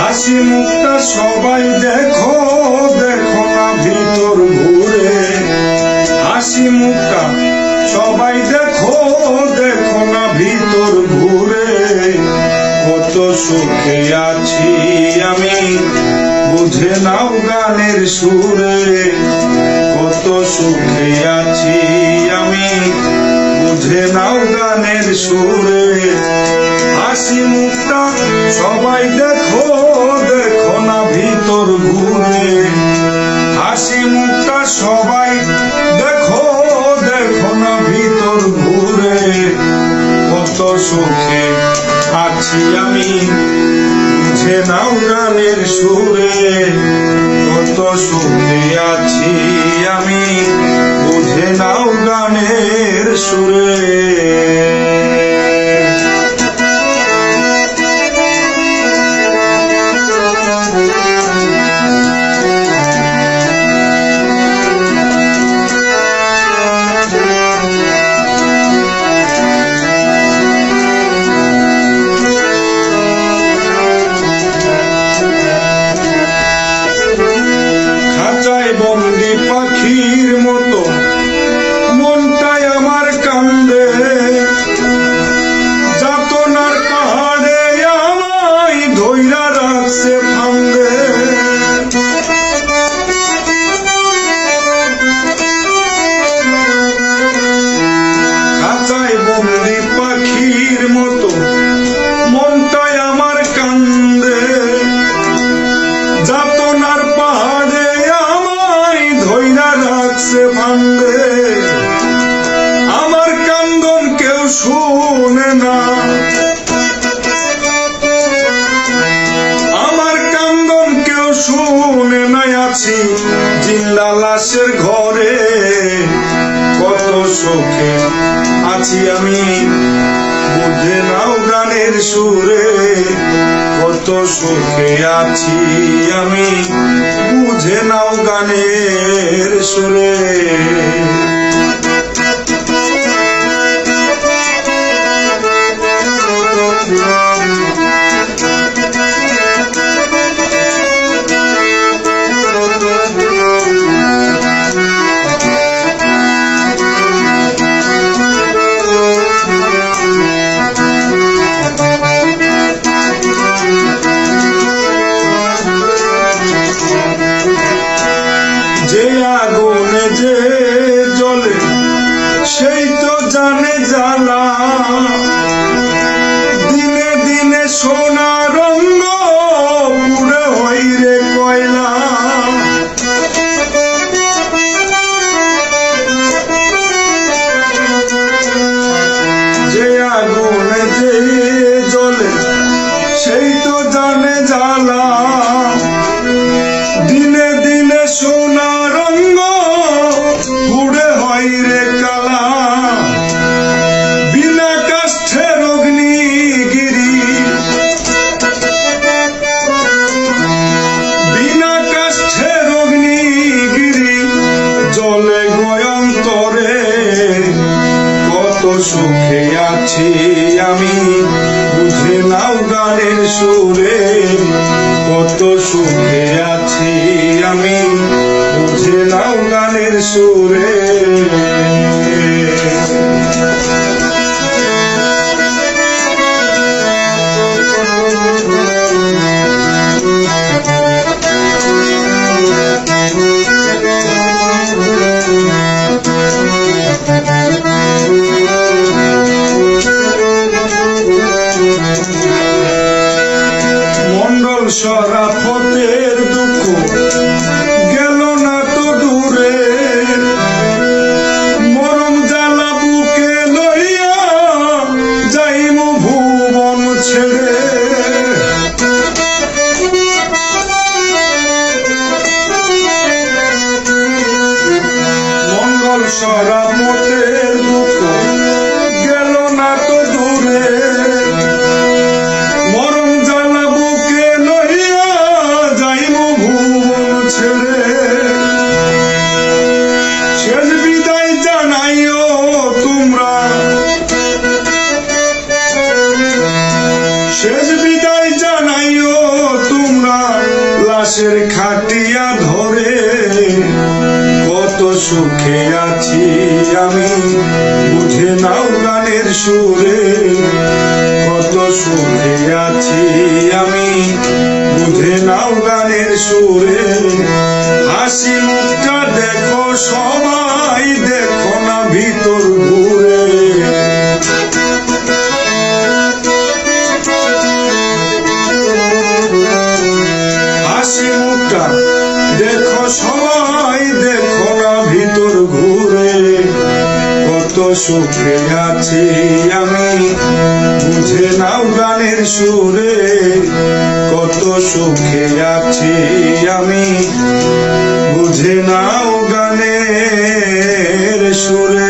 হাসি মুখটা সবাই দেখো দেখো না ভিতর ঘুরে। হাসি মুখটা সবাই দেখো দেখো না ভিতর ঘুরে। কত সুখে আছি আমি, বুঝে নাও গানের সুরে। কত সুখে আছি আমি, বুঝে নাও গানের সুরে। হাসি মুখটা সবাই দেখো সবাই দেখো দেখো না ভিতর ঘুরে। কত সুখে আছি আমি, বুঝে নাও গানের সুরে। কত সুখে আছি আমি, বুঝে নাও গানের সুরে। আমায় ধৈরা রাখছে আছি জিন্দা লাশের ঘরে। কত সুখে আছি আমি। বুঝে নাও গানের সুরে। কত সুখে আছি আমি। বুঝে নাও গানের সুরে। যে জ্বালা দিনে দিনে সোনা রঙ্গ পুরে হই রে কয়লা। যে আগুনে যে কত সুখে আছি আমি। বুঝে নাও গানের সুরে। ধরে কত সুখে আছি আমি বুঝে নাও গানের সুরে। কত সুখে আছি আমি সুখে আছি আমি। বুঝে নাও গানের সুরে, কত সুখে আছি আমি। বুঝে নাও গানের সুরে।